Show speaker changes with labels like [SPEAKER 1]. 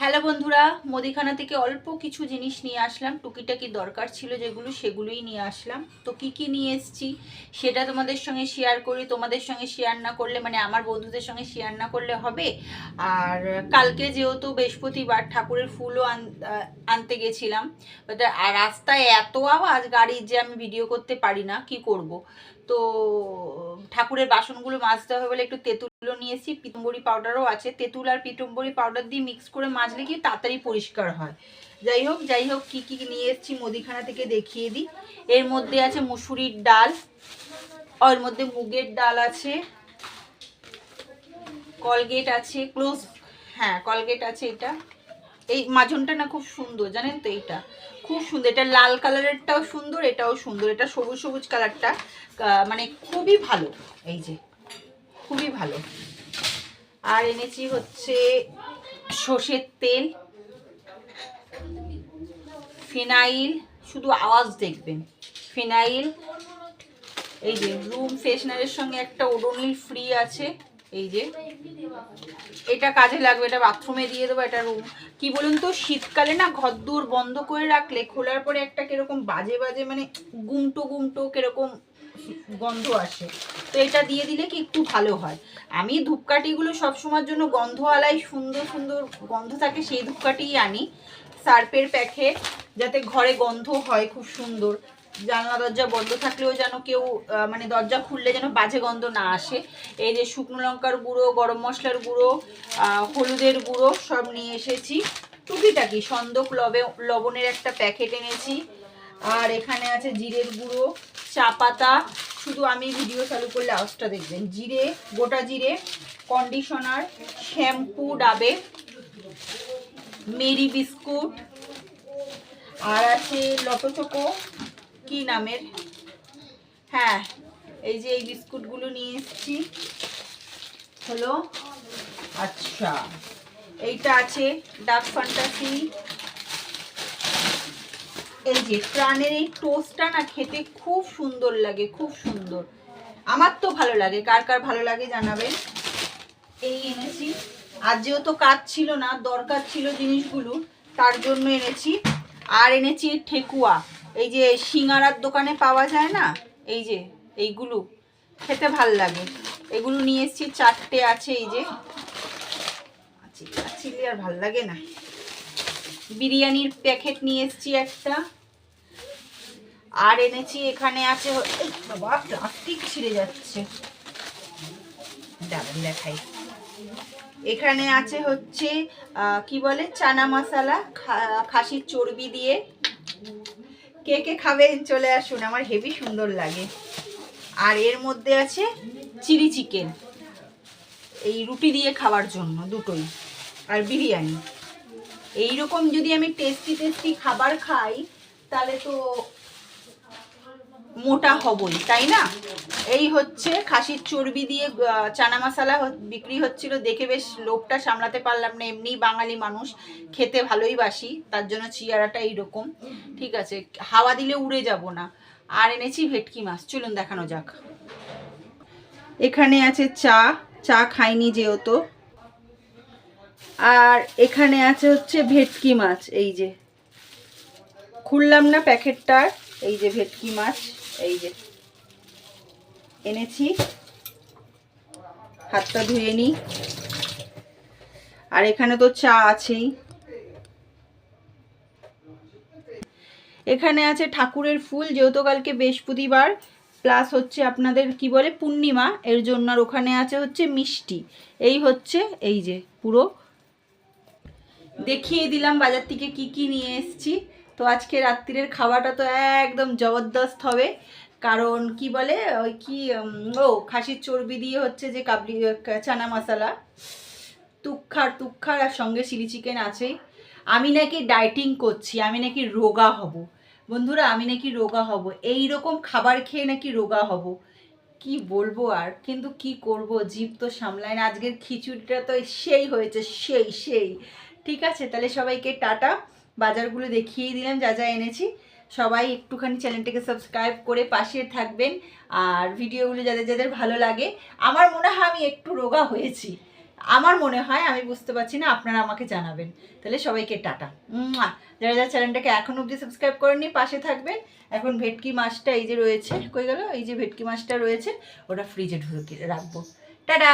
[SPEAKER 1] Hello বন্ধুরা, মুদিখানা থেকে অল্প কিছু জিনিস নিয়ে আসলাম। টুকিটাকি দরকার ছিল যেগুলো সেগুলোই নিয়ে আসলাম। তো কি কি নিয়ে এসেছি সেটা তোমাদের সঙ্গে শেয়ার করি। তোমাদের সঙ্গে শেয়ার না করলে মানে আমার বন্ধুদের সঙ্গে শেয়ার না করলে হবে। আর কালকে যেহেতু বৃহস্পতিবার ঠাকুরের ফুলও আন- আনতে গেছিলাম। আর রাস্তায় এত আওয়াজ, গাড়ির যে আমি ভিডিও করতে পারি না, কি করব? তো, ঠাকুরের বাসনগুলো মাজতে হবে বলে একটু তেঁতুলও নিয়েছি, পিতম্বরি পাউডারও আছে। তেঁতুল আর পিতম্বরি পাউডার দিয়ে মিক্স করে মাজলে কি তাড়াতাড়ি পরিষ্কার হয়। যাই হোক যাই হোক, কী কী নিয়ে এসেছি মুদিখানা থেকে দেখিয়ে দিই। এর মধ্যে আছে মুসুরির ডাল ওর মধ্যে মুগের ডাল আছে, কলগেট আছে ক্লোজ হ্যাঁ কলগেট আছে এটা। এই মাজনটা না খুব সুন্দর, জানেন তো এইটা? খুব সুন্দর, এটা লাল কালারেরটাও সুন্দর, এটাও সুন্দর, এটা সবুজ সবুজ কালারটা মানে খুবই ভালো, এই যে, খুবই ভালো। আর এনেছি হচ্ছে সর্ষের তেল, ফিনাইল, শুধু আওয়াজ দেখবেন, ফিনাইল, এই যে রুম ফ্রেশনারের সঙ্গে একটা ওডোনিল ফ্রি আছে। এই যে, এটা কাজে লাগবে, এটা বাথরুমে দিয়ে দেবো এটা রুম কি বলুন তো, শীতকালে না ঘরদূর বন্ধ করে রাখলে খোলার পরে একটা কীরকম বাজে বাজে মানে গুমটো গুমটো কীরকম গন্ধ আসে। তো এটা দিয়ে দিলে কি একটু ভালো হয়। আমি ধূপকাঠিগুলো সবসময়ের জন্য গন্ধওয়ালাই সুন্দর সুন্দর গন্ধ থাকে, সেই ধূপকাঠিই আনি। সার্পের প্যাকেট যাতে ঘরে গন্ধ হয় খুব সুন্দর। জানলা দরজা বন্ধ থাকলেও যেন কেউ মানে দরজা খুললে যেন বাজে গন্ধ না আসে। এই যে শুকনো লঙ্কার গুঁড়ো, গরম মশলার গুঁড়ো হলুদের গুঁড়ো সব নিয়ে এসেছি। টুকিটাকি সন্দক লবে, লবণের একটা প্যাকেট এনেছি। আর এখানে আছে জিরের গুঁড়ো, চা পাতা। শুধু আমি ভিডিও চালু করলে আওয়াজটা দেখবেন। জিরে, গোটা জিরে কন্ডিশনার শ্যাম্পু ডাবে, মেরি বিস্কুট। আর আছে লটো চোকো কি নামের? হ্যাঁ এই যে এই বিস্কুটগুলো নিয়ে এসেছি। হলো আচ্ছা। এইটা আছে ডার্ক ফ্যান্টাসি। এই যে প্রাণের এই টোস্টটা না খেতে খুব সুন্দর লাগে খুব সুন্দর। আমার তো ভালো লাগে কার কার ভালো লাগে জানাবেন। এই এনেছি। আর যেহেতু কাজ ছিল না দরকার ছিল জিনিসগুলো তার জন্য এনেছি। আর এনেছি ঠেকুয়া। এই যে সিঙ্গারার দোকানে পাওয়া যায় না, এই যে, এইগুলো খেতে ভালো লাগে। এগুলো নিয়ে এসেছি, চারটে আছে এই যে। চিলি আর ভালো লাগে না। বিরিয়ানির প্যাকেট নিয়ে এসেছি একটা। আর এনেছি, এখানে আছে বাবা, প্লাস্টিক ছিঁড়ে যাচ্ছে। দেখাই। এখানে আছে হচ্ছে কি বলে, চানা মশলা খাসির চর্বি দিয়ে। কে কে খাবেন চলে আসুন, আমার হেভি সুন্দর লাগে। আর এর মধ্যে আছে চিলি চিকেন। এই রুটি দিয়ে খাওয়ার জন্য দুটোই, আর বিরিয়ানি। এইরকম যদি আমি টেস্টি টেস্টি খাবার খাই, তাহলে তো মোটা হবই, তাই না? এই হচ্ছে খাসির চর্বি দিয়ে চানা মশলা বিক্রি হচ্ছিল। দেখে বেশ লোভটা সামলাতে পারলাম না। এমনি বাঙালি মানুষ, খেতে ভালোই বাসি, তার জন্য চিয়ারাটা এইরকম। ঠিক আছে, হাওয়া দিলে উড়ে যাব না। আর এনেছি ভেটকি মাছ, চলুন দেখানো যাক। এখানে আছে চা চা খাইনি যেহেতু। আর এখানে আছে হচ্ছে ভেটকি মাছ, এই যে। খুললাম না প্যাকেটটার, এই যে ভেটকি মাছ। এই যে। এনেছি। হাতটা ধুয়ে নিই। আর এখানে তো চা আছেই। এখানে আছে ঠাকুরের ফুল, যেহেতু কালকে বৃহস্পতিবার। প্লাস হচ্ছে আপনাদের কি বলে, পূর্ণিমা। এর জন্য আর ওখানে আছে হচ্ছে মিষ্টি। এই হচ্ছে, এই যে পুরো। দেখিয়ে দিলাম বাজার থেকে কি কি নিয়ে এসেছি। তো আজকে রাত্রিরের খাওয়াটা তো একদম জবরদস্ত হবে। কারণ কি বলে, ওই কি ও, খাসির চর্বি দিয়ে হচ্ছে যে কাবলি চানা মশলা। তুক্ষার তুক্ষার আর সঙ্গে চিলি চিকেন আছেই আমি নাকি ডায়েটিং করছি, আমি নাকি রোগা হব। বন্ধুরা, আমি নাকি রোগা হব। এই রকম খাবার খেয়ে নাকি রোগা হব। কি বলব আর? কিন্তু কি করব? জীব তো সামলায় না। আজকের খিচুড়িটা তো সেই হয়েছে, সেই সেই। ঠিক আছে, তাহলে সবাইকে টাটা। বাজারগুলো দেখিয়ে দিলাম, যা যা এনেছি। সবাই একটুখানি চ্যানেলটাকে সাবস্ক্রাইব করে পাশে থাকবেন। আর ভিডিওগুলো যাদের যাদের ভালো লাগে, আমার মনে হয় আমি একটু রোগা হয়েছি। আমার মনে হয়, আমি বুঝতে পারছি না, আপনারা আমাকে জানাবেন। তাহলে সবাইকে টাটা। যারা যারা চ্যানেলটাকে এখন অবধি সাবস্ক্রাইব করেননি, পাশে থাকবেন। এখন ভেটকি মাছটা এই যে রয়েছে, কই গেল? এই যে ভেটকি মাছটা রয়েছে, ওটা ফ্রিজে ঢুকে রাখব। টাটা!